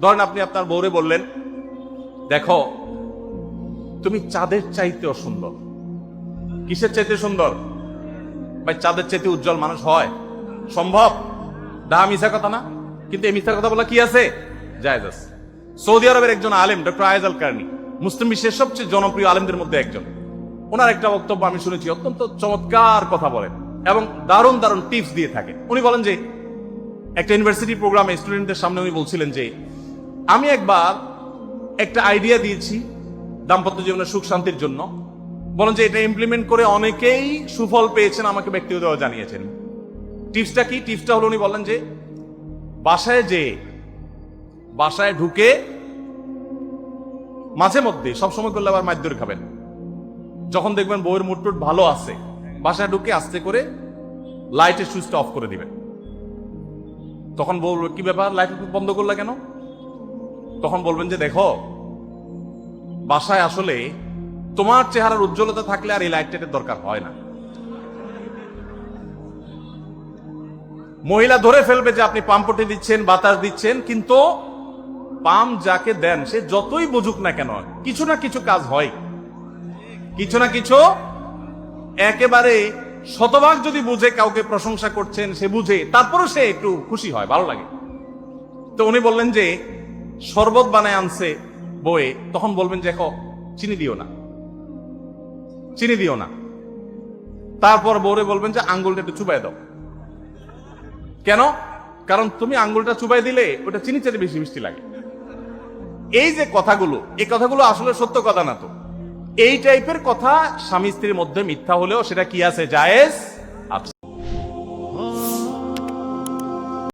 ধরেন আপনি আপনার বউরে বললেন, দেখো, তুমি চাঁদের চাইতেও সুন্দর। কিসের চাইতে সুন্দর? ভাই, চাঁদের চাইতে উজ্জ্বল মানুষ হয়। সম্ভব? দা মিশা কথা না। কিন্তু এই মিথ্যা কথা বলা কি আছে? জায়েজ আছে। সৌদি আরবের একজন আলেম, ডক্টর আয়েজ আল কার্নি মুসলিম বিশ্বের সবচেয়ে জনপ্রিয় আলেমদের মধ্যে একজন। ওনার একটা বক্তব্য আমি শুনেছি, অত্যন্ত চমৎকার কথা বলেন এবং দারুণ দারুণ টিপস দিয়ে থাকে উনি বলেন যে, একটা ইউনিভার্সিটি প্রোগ্রামে স্টুডেন্টদের সামনে উনি বলছিলেন যে আমি একবার একটা আইডিয়া দিয়েছি দাম্পত্য জীবনের সুখ শান্তির জন্য। বলেন যে এটা ইমপ্লিমেন্ট করে অনেকেই সুফল পেয়েছেন, আমাকে ব্যক্তিগতভাবে জানিয়েছেন। টিপসটা কি? টিপসটা হলো উনি বললেন যে, বাসায় যে, বাসায় ঢুকে মাঝে মধ্যে সবসময় করলে আবার মাইদুর খাবেন। যখন দেখবেন বউয়ের মুটটুট ভালো আছে, বাসায় ঢুকে আস্তে করে লাইটের সুইচটা অফ করে দিবেন। তখন বলবে, কি ব্যাপার? লাইট বন্ধ করলা কেন? তখন বলবেন যে, দেখো, বাসায় আসলে তোমার চেহারার উজ্জ্বলতা থাকলে আর এই লাইটের দরকার হয় না। মহিলা ধরে ফেলবে যে আপনি পাম্পটি দিচ্ছেন, বাতাস দিচ্ছেন, কিন্তু পাম যাকে দেন, সে যতই বুঝুক না কেন, কিছু না কিছু কাজ হয়। কিছু না কিছু একেবারে শতভাগ যদি বুঝে কাউকে প্রশংসা করছেন, সে বুঝে, তারপরও সে একটু খুশি হয়, ভালো লাগে। তো উনি বললেন যে শরবত বানায় আনছে বয়ে তখন বলবেন যে চিনি দিও না। চিনি দিও না। তারপর বউরে বলবেন যে, আঙ্গুলটা একটু চুবাই দাও। কেন? কারণ তুমি আঙ্গুলটা চুবাই দিলে ওটা চিনি চেয়ে বেশি মিষ্টি লাগে। এই যে কথাগুলো, এই কথাগুলো আসলে সত্য কথা না তো। এই টাইপের কথা স্বামী স্ত্রীর মধ্যে মিথ্যা হলেও সেটা কি আছে? জায়েজ?